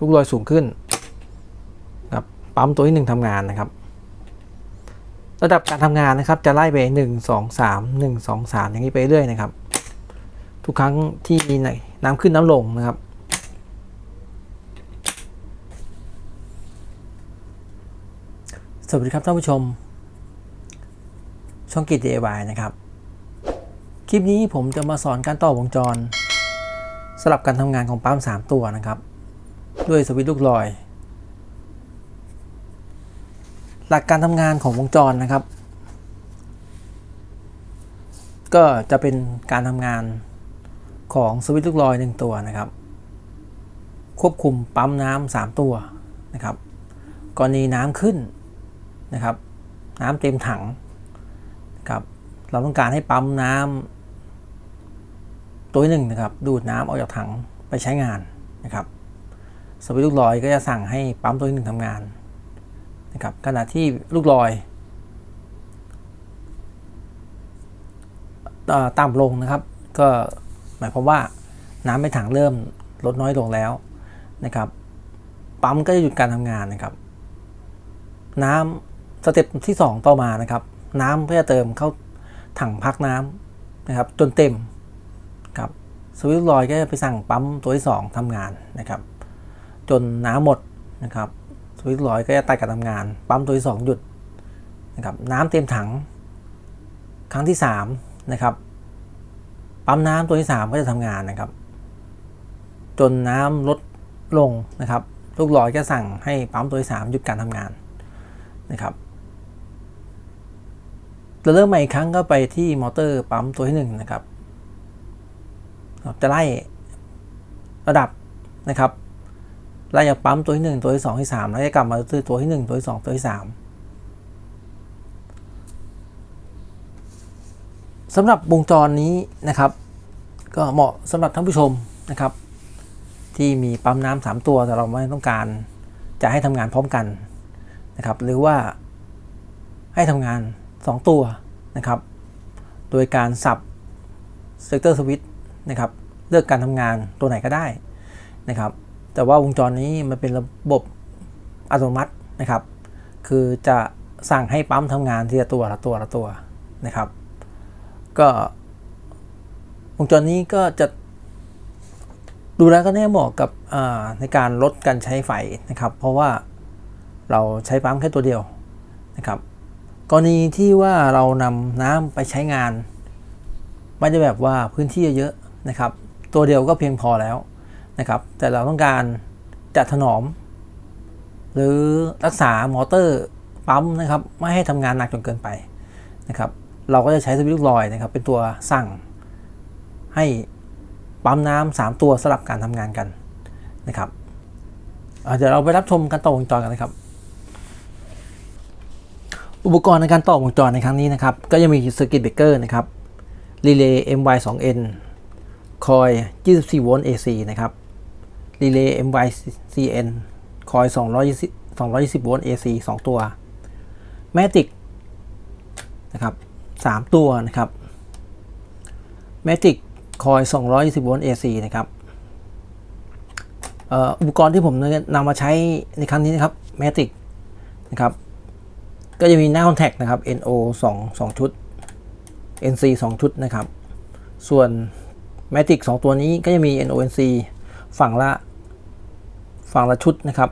ลูกลอยสูงขึ้นครับปั๊มตัวที่หนึ่งทำงานนะครับ ระดับการทำงานนะครับ จะไล่ไปหนึ่งสองสามหนึ่งสองสามอย่างนี้ไปเรื่อยนะครับ ทุกครั้งที่มีน้ำขึ้นน้ำลงนะครับสวัสดีครับท่านผู้ชม ช่องกิจ DIY นะครับ คลิปนี้ผมจะมาสอนการต่อวงจรสลับการทำงานของปั๊ม3 ตัวนะครับ ด้วยสวิตช์ลูกลอย หลักการทำงานของวงจรนะครับ ก็จะเป็นการทำงานของสวิตช์ลูกลอย1ตัวนะครับ ควบคุมปั๊มน้ำ3ตัวนะครับกรณีน้ำขึ้นนะครับ น้ำเต็มถังนะครับเราต้องการให้ปั๊มน้ำตัวหนึ่งนะครับ ดูดน้ำออกจากถังไปใช้งานนะครับ สวิตช์ลูกลอยก็จะสั่งให้ปั๊มตัวที่หนึ่งทำงานนะครับขณะที่ลูกลอยต่ำลงนะครับ ก็หมายความว่าน้ำในถังเริ่มลดน้อยลงแล้วนะครับ ปั๊มก็จะหยุดการทำงานนะครับ น้ำสเต็ปที่ 2 ต่อมานะครับ น้ำก็จะเติมเข้าถังพักน้ำนะครับ จนเต็มครับสวิตช์ลอยก็จะไปสั่งปั๊มตัวที่ 2ทำงานนะครับ จนน้ำหมดนะครับสวิตช์ลอยก็จะตัดการทำงาน ปั๊มตัวที่2หยุดนะครับน้ำเต็มถัง ครั้งที่3นะครับปั๊มน้ำตัวที่ 3 ก็จะทำงานนะครับ จนน้ำลดลงนะครับ ลูกลอยก็สั่งให้ปั๊มตัวที่ 3 หยุดการทำงานนะครับจะเริ่มใหม่อีกครั้งก็ไปที่มอเตอร์ปั๊มตัวที่1นะครับจะไล่ระดับนะครับ ไล่จากปั๊มตัวที่1ตัวที่2ที่3แล้วจะกลับมาที่ตัวที่ 1 ตัวที่ 2 ตัวที่ 3สำหรับวงจรนี้นะครับ ก็เหมาะสำหรับท่านผู้ชมนะครับ ที่มีปั๊มน้ำสามตัวแต่เราไม่ต้องการจะให้ทำงานพร้อมกันนะครับ หรือว่าให้ทำงาน 2 ตัวนะครับ โดยการสับเซกเตอร์สวิตนะครับเลือกการทำงานตัวไหนก็ได้นะครับ แต่ว่าวงจรนี้มันเป็นระบบอัตโนมัตินะครับ คือจะสั่งให้ปั๊มทำงานทีละตัวละตัวละตัวนะครับ ก็วงจรนี้ก็จะดูแล้วก็แน่เหมาะกับในการลดการใช้ไฟนะครับ เพราะว่าเราใช้ปั๊มแค่ตัวเดียวนะครับ กรณีที่ว่าเรานำน้ำไปใช้งาน ไม่ได้แบบว่าพื้นที่เยอะนะครับ ตัวเดียวก็เพียงพอแล้ว นะครับ แต่เราต้องการจัดถนอม หรือรักษามอเตอร์ปั๊มนะครับ ไม่ให้ทำงานหนักจนเกินไปนะครับ เราก็จะใช้สวิตช์ลูกลอยนะครับ เป็นตัวสั่งให้ปั๊มน้ำสามตัวสลับการทำงานกันนะครับเดี๋ยวเราไปรับชมการต่อวงจรกันนะครับ อุปกรณ์ในการต่อวงจรในครั้งนี้นะครับ ก็ยังมีสกิตเบรกเกอร์นะครับรีเลย์ MY2N คอย 24 โวลต์ AC นะครับ รีเลย์ MYCN คอย 220 220 โวลต์ AC 2 ตัวแมติกนะครับ 3 ตัวนะครับแมติกคอย 220 โวลต์ AC นะครับอุปกรณ์ที่ผมนำมาใช้ในครั้งนี้นะครับแมติกนะครับก็จะมีหน้าคอนแทคนะครับ NO 2 2 ชุด NC 2 ชุดนะครับ ส่วน Matic 2 ตัวนี้ก็จะมี NO NC ฝั่งละ ฝั่งละชุดนะครับ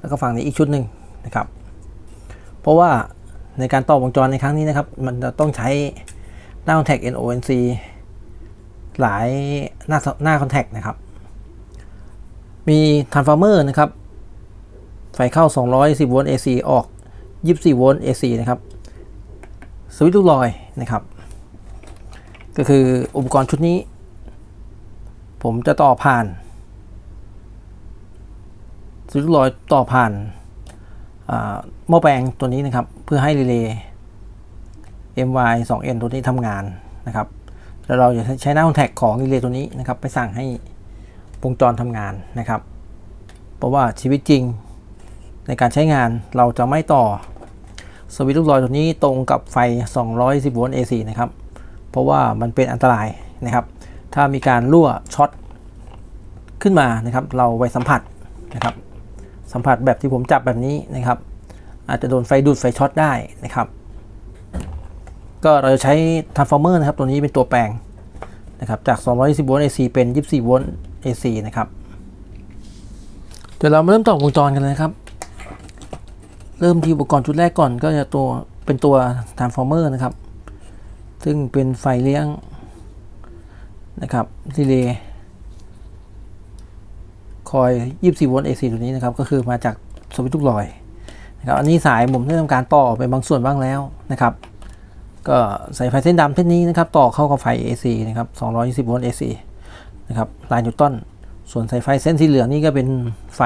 แล้วก็ฝั่งนี้อีกชุดหนึ่งนะครับ เพราะว่าในการต่อวงจรในครั้งนี้นะครับ มันจะต้องใช้หน้าคอนแทค NO NC หลายหน้าหน้าคอนแทคนะครับ มี transformer นะครับ ไฟเข้า 210 โวลต์ AC ออก 24 โวลต์ AC นะครับ สวิตช์ลูกลอยนะครับ ก็คืออุปกรณ์ชุดนี้ ผมจะต่อผ่าน สวิตช์ลอยต่อผ่านหม้อแปลงตัวนี้นะครับ เพื่อให้รีเลย์ MY 2N ตัวนี้ทำงานนะครับ แล้วเราจะใช้หน้าคอนแทคของรีเลย์ตัวนี้นะครับ ไปสั่งให้วงจรทำงานนะครับ เพราะว่าชีวิตจริงในการใช้งานเราจะไม่ต่อสวิตช์ลูกลอยตัวนี้ตรงกับไฟ 210 โวลต์ AC นะครับ เพราะว่ามันเป็นอันตรายนะครับ ถ้ามีการรั่วช็อตขึ้นมานะครับ เราไว้สัมผัสนะครับ สัมผัสแบบที่ผมจับแบบนี้นะครับ อาจจะโดนไฟดูดไฟช็อตได้นะครับ ก็เราจะใช้ transformer นะครับ ตัวนี้เป็นตัวแปลงนะครับจาก 220 โวลต์ AC เป็น 24 โวลต์ AC นะครับ เดี๋ยวเรามาเริ่มต่อวงจรกันเลยครับ เริ่มที่อุปกรณ์ชุดแรกก่อนก็จะตัวเป็นตัว transformer นะครับ ซึ่งเป็นไฟเลี้ยงนะครับรีเลย์ คอย 24 โวลต์ AC ตัวนี้นะครับ ก็คือมาจากสวิตช์ลูกลอยนะครับ อันนี้สายผมได้ทำการต่อไปบางส่วนบ้างแล้วนะครับ ก็ใส่ไฟเส้นดำเส้นนี้นะครับ ต่อเข้ากับไฟ AC นะครับ 220 โวลต์ AC นะครับ ลายนิวตันส่วนสายไฟเส้นสีเหลืองนี่ก็เป็นไฟ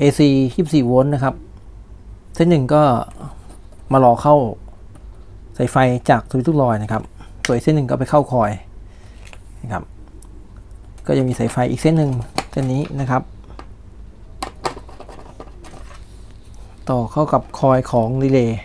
AC 24 โวลต์นะครับ เส้นหนึ่งก็มารอเข้าสายไฟจากสวิตช์ลูกลอยนะครับ ส่วนเส้นหนึ่งก็ไปเข้าคอยนะครับ ก็ยังมีสายไฟอีกเส้นหนึ่งเส้นนี้นะครับ ต่อเข้ากับคอยของรีเลย์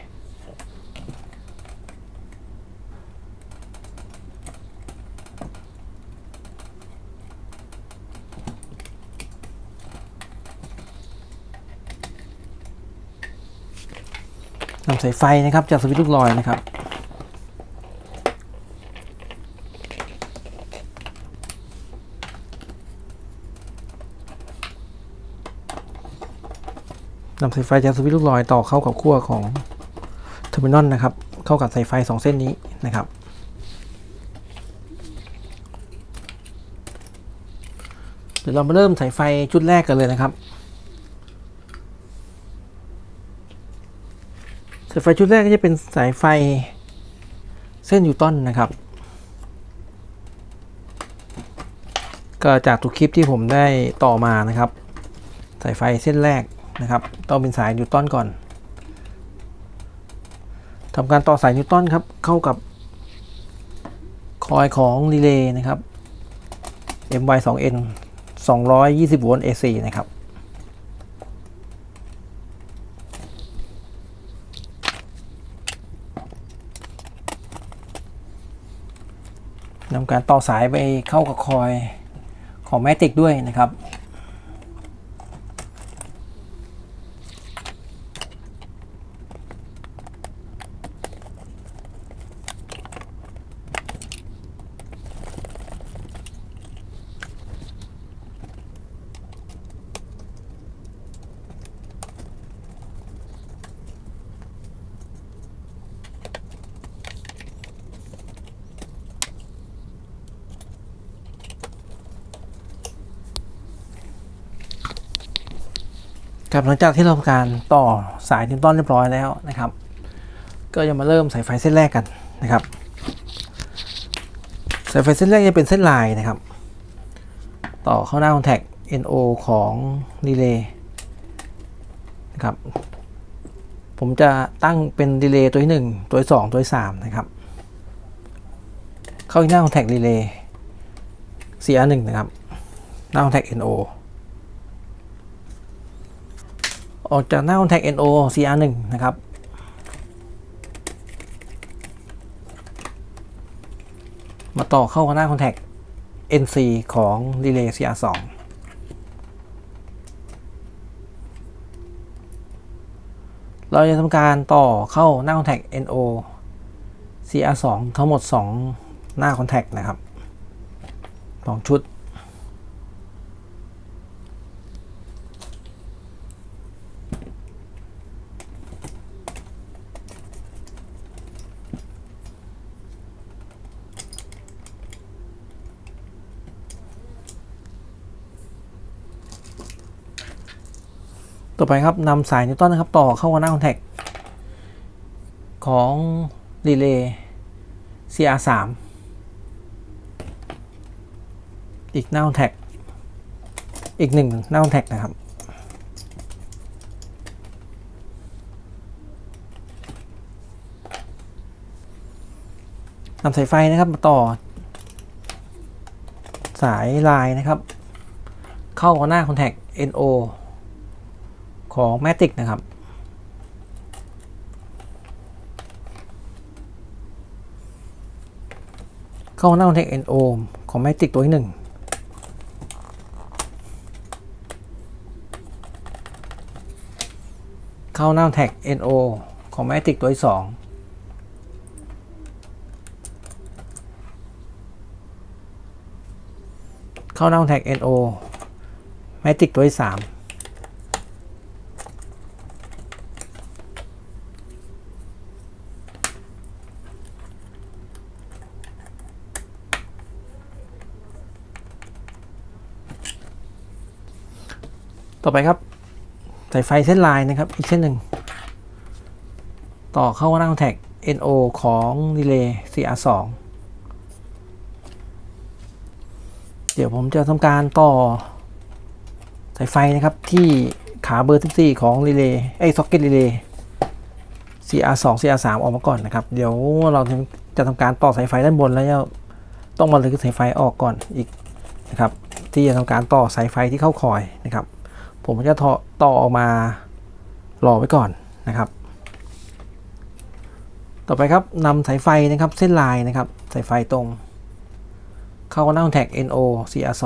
นำสายไฟนะครับจากสวิตช์ลูกลอยนะครับ นำสายไฟจากสวิตช์ลูกลอยต่อเข้ากับขั้วของเทอร์มินอลนะครับ เข้ากับสายไฟ 2 เส้นนี้นะครับ เดี๋ยวเรามาเริ่มสายไฟชุดแรกกันเลยนะครับสายไฟชุดแรกก็จะเป็นสายไฟเส้นยูตันนะครับ ก็จากทุกคลิปที่ผมได้ต่อมานะครับ สายไฟเส้นแรก นะครับ ต้องเป็นสายนิวตันก่อนทำการต่อสายนิวตันครับ เข้ากับคอยของรีเลย์นะครับ MY2N 220โวลต์ AC นะครับนำการต่อสายไปเข้ากับคอยของแมติกด้วยนะครับ ครับหลังจากที่เราทำการต่อสายนิวตันเรียบร้อยแล้วนะครับ ก็จะมาเริ่มสายไฟเส้นแรกกันนะครับสายไฟเส้นแรกจะเป็นเส้นลายนะครับ ต่อเข้าหน้าคอนแทค NO ของรีเลย์นะครับผมจะตั้งเป็นรีเลย์ตัวที่1ตัวที่2ตัวที่3นะครับ เข้าที่หน้าคอนแทครีเลย์ CR1 นะครับหน้าคอนแทค NO ออกจากหน้า contact NO CR1 นะครับ มาต่อเข้ากับหน้า contact NC ของ relay CR2 เราจะทำการต่อเข้าหน้า contact NO CR2 ทั้งหมด 2 หน้า contact นะครับ 2 ชุด ต่อไปครับนำสายนิวตันนะครับต่อเข้ากับหน้าคอนแทคของรีเลย์ CR3 อีกหน้าคอนแทคอีกหนึ่งหน้าคอนแทคนะครับนำสายไฟนะครับมาต่อ สายลายนะครับ เข้ากับหน้าคอนแทค NO ของ Matic นะครับ เข้าหน้าคอนเทกต์ NO ของ Matic ตัวที่หนึ่งเข้าหน้าแท็ก NO ของ Matic ตัวที่สองเข้าหน้าแท็ก NO Matic ตัวที่สาม อไปครับสายไฟเส้นลายนะครับ อีกเส้นหนึ่ง ต่อเข้าหน้าแท็ก NO ของรีเลย์ CR2 เดี๋ยวผมจะทำการต่อสายไฟนะครับที่ขาเบอร์ 14 ของรีเลย์ไอ้ซ็อกเก็ตรีเลย์ CR2 CR3 ออกมาก่อนนะครับ เดี๋ยวเราจะทำการต่อสายไฟด้านบนแล้วจะต้องมาเลยสายไฟออกก่อนอีกนะครับ ที่จะทำการต่อสายไฟที่เข้าคอยนะครับ ผมจะต่อตออกมารอไว้ก่อนนะครับ ต่อไปครับนำสายไฟนะครับเส้นลายนะครับสายไฟตรง เข้าหน้าแท็ก NO CR2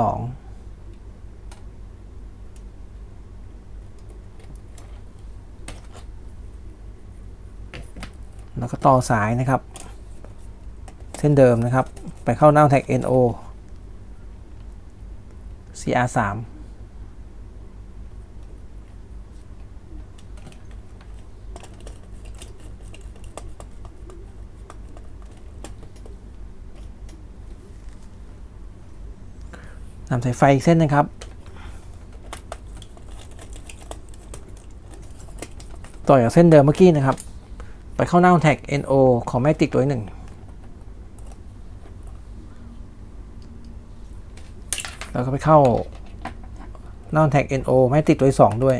แล้วก็ต่อสายนะครับ เส้นเดิมนะครับ ไปเข้าหน้าแท็ก NO CR3 นำสายไฟอีกเส้นนะครับ ต่อจากเส้นเดิมเมื่อกี้นะครับ ไปเข้าหน้าแท็ก NO ของแมกติกตัวหนึ่งแล้วก็ไปเข้าหน้าแท็ก NO แมกติกตัวที่สองด้วย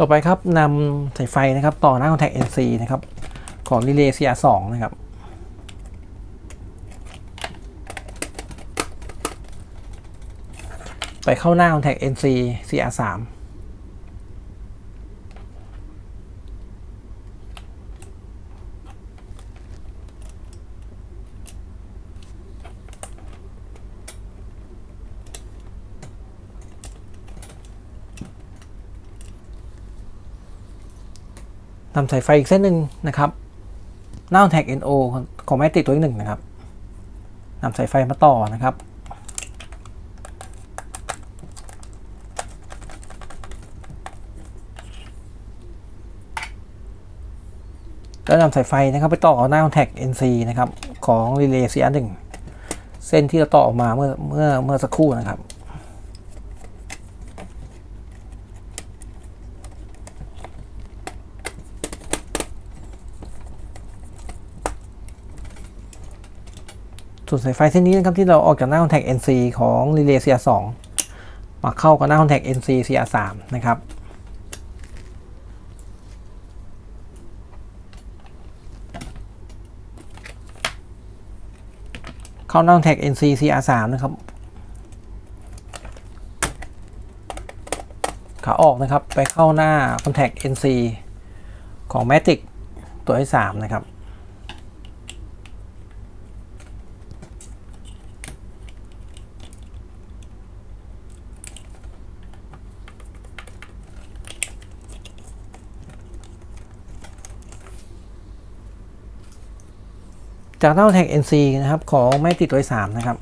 ต่อไปครับนำสายไฟนะครับต่อหน้าคอนแทค NC นะครับของรีเลย์ CR2 นะครับไปเข้าหน้าคอนแทค NC CR3 นำสายไฟอีกเส้นหนึ่งนะครับหน้าแท็ก NO ของแมติตัวที่หนึ่งนะครับนำสายไฟมาต่อนะครับ แล้วนำสายไฟนะครับไปต่อหน้าแท็ก NC นะครับของ Relay CR1 เส้นที่เราต่อออกมาเมื่อเมื่อเมื่อสักครู่นะครับ ส่วนสายไฟเส้นนี้นะครับที่เราออกจากหน้าคอนแทค NC ของ Relay CR2 มาเข้ากับหน้าคอนแทค NC CR3 นะครับเข้าหน้าคอนแทค NC CR3 นะครับขาออกนะครับไปเข้าหน้าคอนแทค NC ของ Matic ตัวที่3นะครับ จากหน้าแท็ก NC นะครับ ของไม่ติดตัวที่สามนะครับ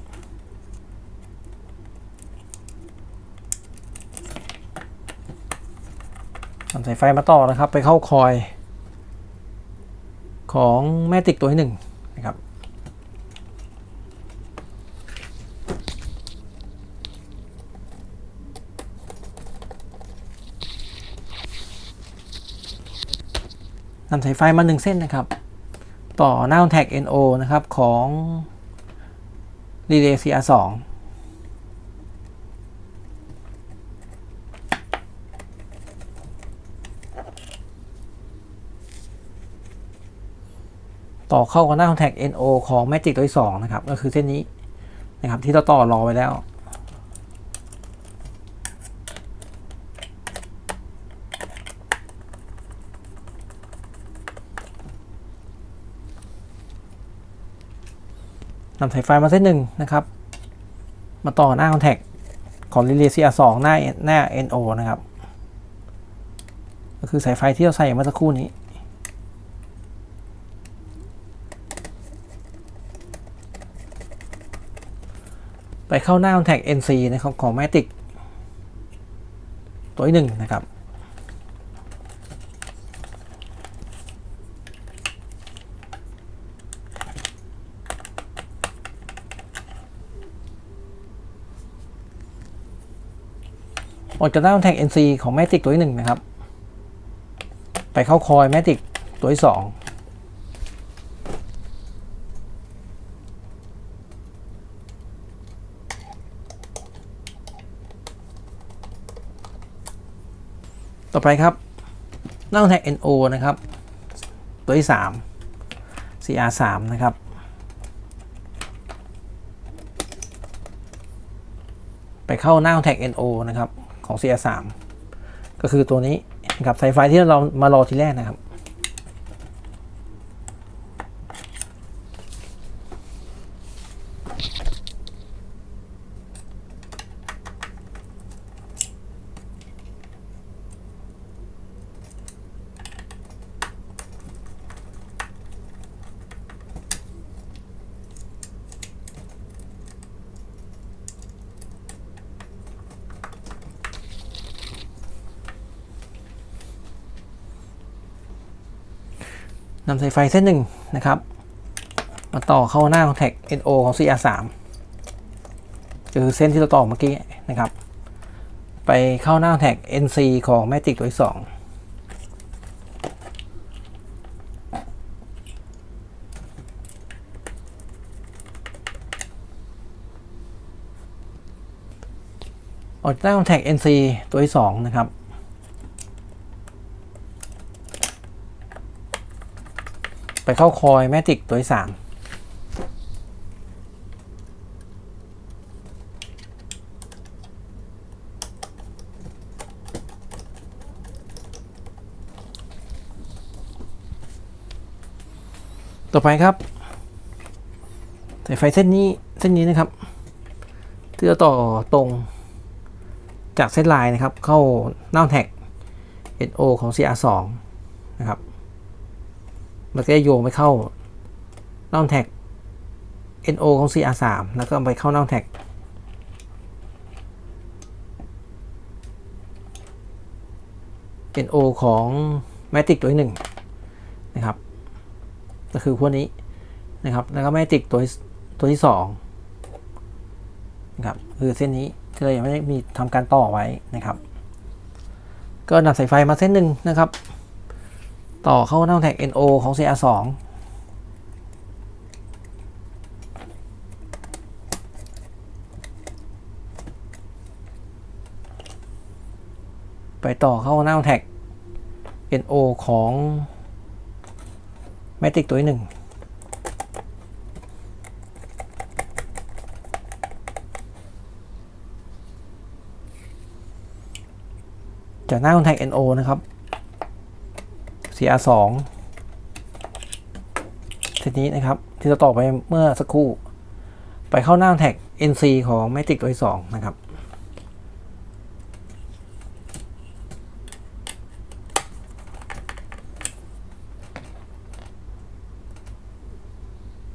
นำสายไฟมาต่อนะครับ ไปเข้าคอย ของแม่ติกตัวที่หนึ่งนะครับนำสายไฟมาหนึ่งเส้นนะครับ ต่อหน้าแท็ก NO นะครับ ของ Relay CR2 ต่อเข้ากับหน้าคอนแทค NO ของ Magic ตัวที่สองนะครับ ก็คือเส้นนี้นะครับที่เราต่อรอไว้แล้ว นำสายไฟมาเส้นหนึ่งนะครับ มาต่อหน้าคอนแทคของ Relay CR2 หน้าหน้า NO นะครับ ก็คือสายไฟที่เราใส่เมื่อสักครู่นี้ไปเข้าหน้า Contact NC นะครับของ Matic ตัวที่หนึ่งนะครับ ออกจากหน้า Contact NC ของ Matic ตัวที่หนึ่งนะครับ ไปเข้าคอย Matic ตัวที่สองต่อไปครับหน้า Contact NO นะครับ ตัวที่สาม CR สามนะครับไปเข้าหน้า Contact NO นะครับ ของ CR3 ก็คือตัวนี้นะครับสายไฟที่เรามารอทีแรกนะครับำสายไฟเส้นหนึ่งนะครับ มาต่อเข้าหน้า Contact NO ของ CR3 คือเส้นที่เราต่อเมื่อกี้นะครับ ไปเข้าหน้า Contact NC ของ Magic ตัวที่สองออกจากหน้า Contact NC ตัวที่สองนะครับ ไปเข้าคอยแมจิกตัวที่สามต่อไปครับสายไฟเส้นนี้เส้นนี้นะครับที่จะต่อตรงจากเส้นลายนะครับ เข้าหน้าแท็ก NO ของ CR2 นะครับ แล้วก็โยงไปเข้าน่องแท็ก NO ของ CR3 แล้วก็ไปเข้าน่องแท็ก NO ของ Matic ตัวที่หนึ่งนะครับ ก็คือพวกนี้นะครับ แล้วก็ Matic ตัวที่ตัวที่สองนะครับคือเส้นนี้ที่เรายังไม่ได้มีทำการต่อไว้นะครับ ก็นำสายไฟมาเส้นหนึ่งนะครับ ต่อเข้าหน้าแท็ก NO ของ CR2 ไปต่อเข้าหน้าแท็ก NO ของ Matic ตัวหนึ่งจากหน้า Contact NO นะครับ CR2 ทีนี้นะครับ ที่เราต่อไปเมื่อสักครู่ ไปเข้าหน้าแท็ก NC ของ Matic ตัวที่สองนะครับ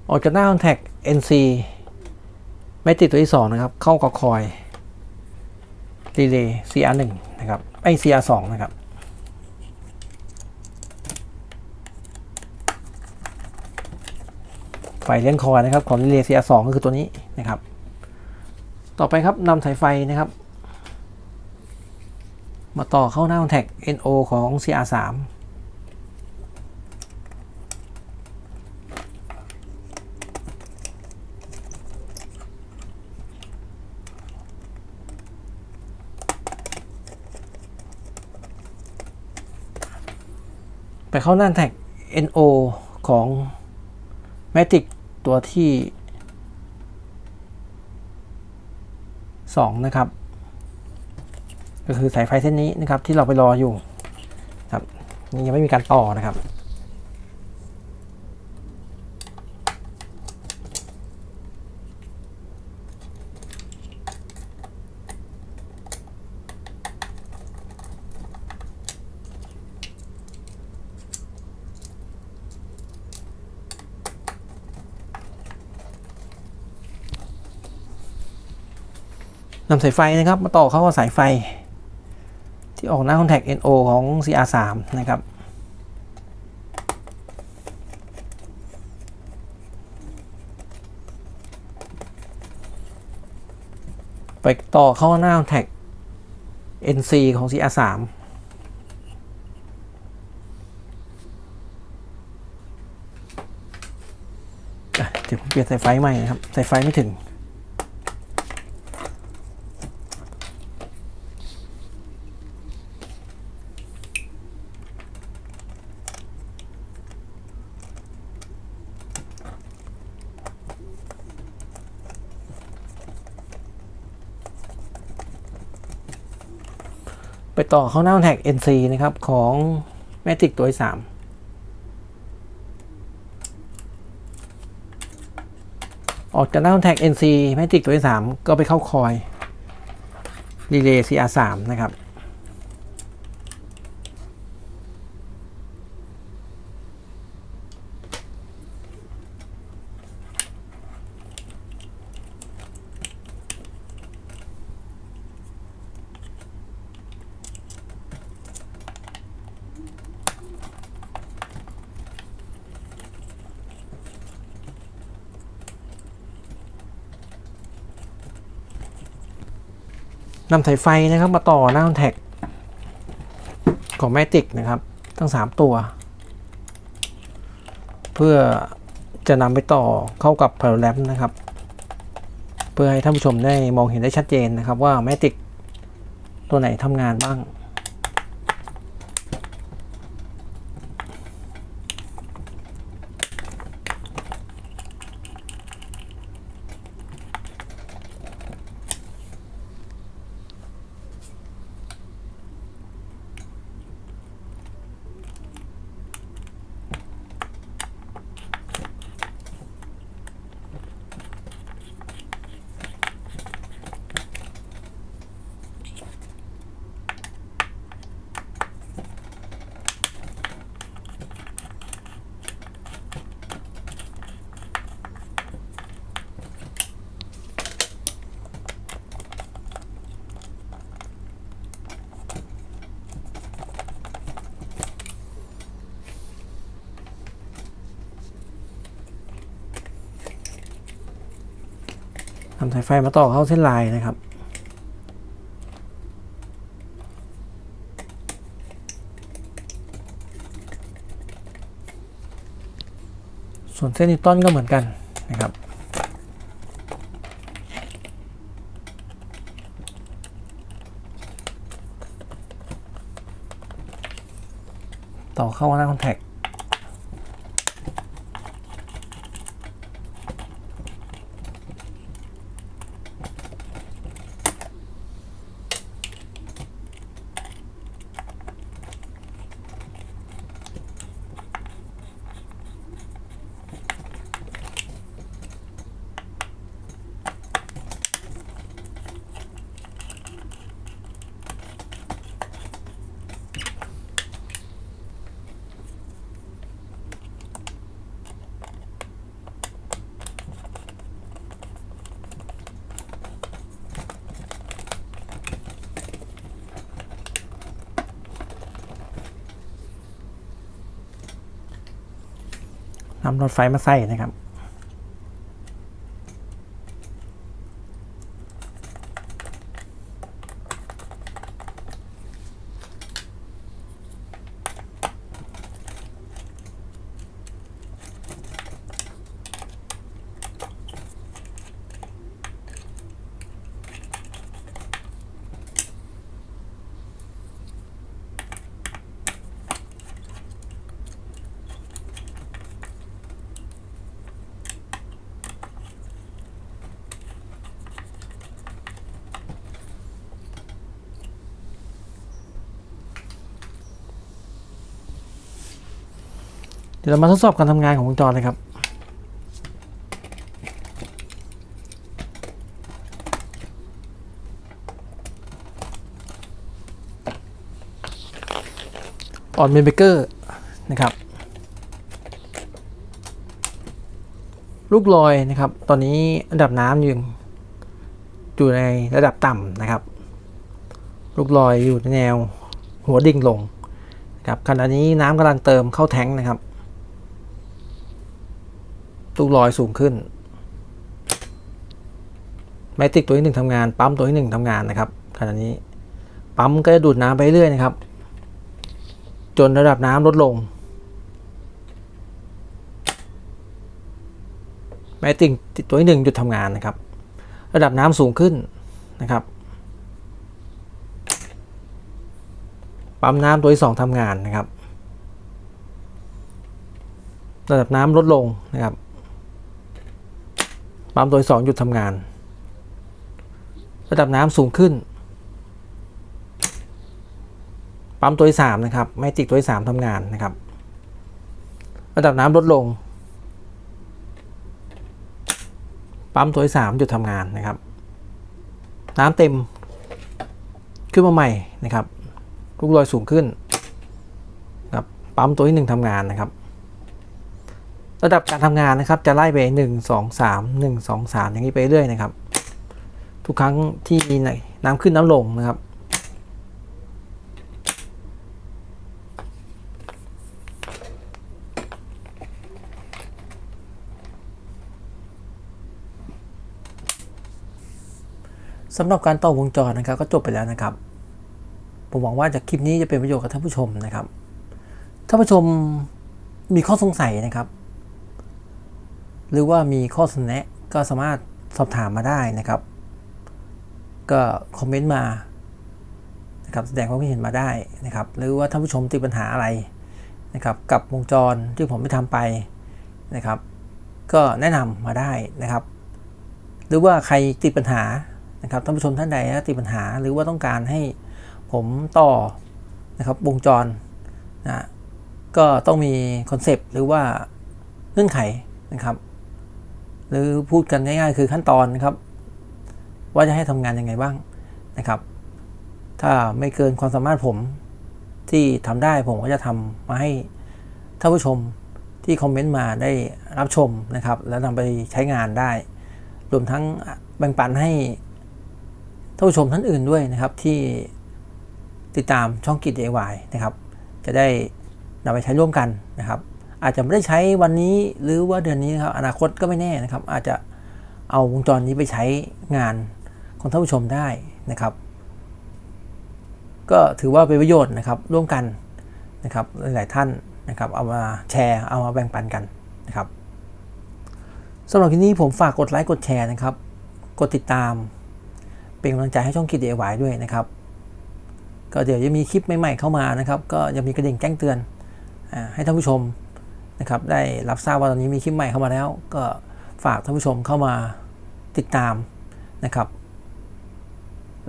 ออกจากหน้าแท็ก NC Matic ตัวที่สองนะครับ เข้ากับคอย Relay CR1 นะครับไอ CR2 นะครับ ไฟ เลี้ยงคอยนะครับของ Relay CR2 ก็คือตัวนี้นะครับ ต่อไปครับนำสายไฟนะครับ มาต่อเข้าหน้า Contact NO ของ CR3 ไปเข้าหน้าแท็ก NO ของแมจิก ตัวที่สองนะครับ ก็คือสายไฟเส้นนี้นะครับที่เราไปรออยู่ครับนี่ยังไม่มีการต่อนะครับ นำสายไฟนะครับ มาต่อเข้ากับสายไฟ ที่ออกหน้าคอนแทค NO ของ CR3 นะครับไปต่อเข้าหน้าคอนแทค NC ของ CR3 เดี๋ยวผมเปลี่ยนสายไฟใหม่นะครับ สายไฟไม่ถึง ต่อเข้าหน้าแท็ก NC นะครับ ของแมติกตัวที่สามออกจากหน้าแท็ก NC แมติกตัวที่สามก็ไปเข้าคอยรีเลย์ CR3 นะครับ นำสายไฟนะครับมาต่อหน้าคอนแทคของแมติกนะครับ ทั้ง 3 ตัว เพื่อจะนำไปต่อเข้ากับ p a r a l a m นะครับ เพื่อให้ท่านผู้ชมได้มองเห็นได้ชัดเจนนะครับว่าแมติกตัวไหนทำงานบ้าง สายไฟมาต่อเข้าเส้นลายนะครับ ส่วนเส้นนิวตันก็เหมือนกันนะครับต่อเข้าหน้าคอนแทค นำรถไฟมาใส่นะครับ เดี๋ยวเรามาทดสอบการทำงานของวงจรเลยครับ ออนเมนเบเกอร์นะครับ ลูกลอยนะครับ ตอนนี้ระดับน้ำอยู่อยู่ในระดับต่ำนะครับ ลูกลอยอยู่ในแนวหัวดิ่งลงนะครับขณะนี้น้ำกำลังเติมเข้าแทงค์นะครับ ลูกลอยสูงขึ้นแมติกตัวที่หนึ่งทำงาน ปั๊มตัวที่หนึ่งทำงานนะครับขณะนี้ ปั๊มก็จะดูดน้ำไปเรื่อยนะครับ จนระดับน้ำลดลงแมติกตัวที่หนึ่งหยุดทำงานนะครับ ระดับน้ำสูงขึ้นนะครับ ปั๊มน้ำตัวที่สองทำงานนะครับ ระดับน้ำลดลงนะครับ ปั๊มตัวที่สองหยุดทำงาน ระดับน้ำสูงขึ้น ปั๊มตัวที่สามนะครับแมจิกตัวที่สามทำงานนะครับ ระดับน้ำลดลง ปั๊มตัวที่สามหยุดทำงานนะครับ น้ำเต็ม ขึ้นมาใหม่นะครับ ลูกลอยสูงขึ้นครับปั๊มตัวที่หนึ่งทำงานนะครับ ระดับการทำงานนะครับ จะไล่ไปหนึ่งสองสามหนึ่งสองสามอย่างนี้ไปเรื่อยนะครับ ทุกครั้งที่มีน้ำขึ้นน้ำลงนะครับ สำหรับการต่อวงจรนะครับ ก็จบไปแล้วนะครับ ผมหวังว่าจากคลิปนี้จะเป็นประโยชน์กับท่านผู้ชมนะครับ ท่านผู้ชมมีข้อสงสัยนะครับ หรือว่ามีข้อเสนอก็สามารถสอบถามมาได้นะครับ ก็คอมเมนต์มานะครับแสดงความคิดเห็นมาได้นะครับ หรือว่าท่านผู้ชมติดปัญหาอะไรนะครับ กับวงจรที่ผมได้ทำไปนะครับ ก็แนะนำมาได้นะครับ หรือว่าใครติดปัญหานะครับท่านผู้ชมท่านใดนะติดปัญหา หรือว่าต้องการให้ผมต่อนะครับวงจรนะก็ต้องมีคอนเซปต์หรือว่าเงื่อนไขนะครับ หรือพูดกันง่ายๆ คือขั้นตอนนะครับ ว่าจะให้ทำงานยังไงบ้างนะครับ ถ้าไม่เกินความสามารถผมที่ทำได้ผมก็จะทำมาให้ท่านผู้ชมที่คอมเมนต์มาได้รับชมนะครับ แล้วนำไปใช้งานได้ รวมทั้งแบ่งปันให้ท่านผู้ชมท่านอื่นด้วยนะครับที่ติดตามช่องกิจ DIY นะครับ จะได้นำไปใช้ร่วมกันนะครับ อาจจะไม่ได้ใช้วันนี้หรือว่าเดือนนี้นะครับอนาคตก็ไม่แน่นะครับ อาจจะเอาวงจรนี้ไปใช้งานของท่านผู้ชมได้นะครับ ก็ถือว่าเป็นประโยชน์นะครับร่วมกันนะครับหลาย ๆ ท่านนะครับ เอามาแชร์เอามาแบ่งปันกันนะครับสำหรับที่นี้ผมฝากกดไลค์กดแชร์นะครับ กดติดตาม เป็นกำลังใจให้ช่องคิด DIY ด้วยนะครับ ก็เดี๋ยวจะมีคลิปใหม่ ๆ เข้ามานะครับ ก็จะมีกระดิ่งแจ้งเตือนอให้ท่านผู้ชม นะครับได้รับทราบว่าตอนนี้มีคลิปใหม่เข้ามาแล้ว ก็ฝากท่านผู้ชมเข้ามาติดตามนะครับ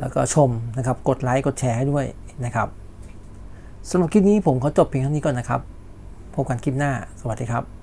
แล้วก็ชมนะครับกดไลค์กดแชร์ให้ด้วยนะครับสำหรับคลิปนี้ผมขอจบเพียงเท่านี้ก่อนนะครับพบกันคลิปหน้า สวัสดีครับ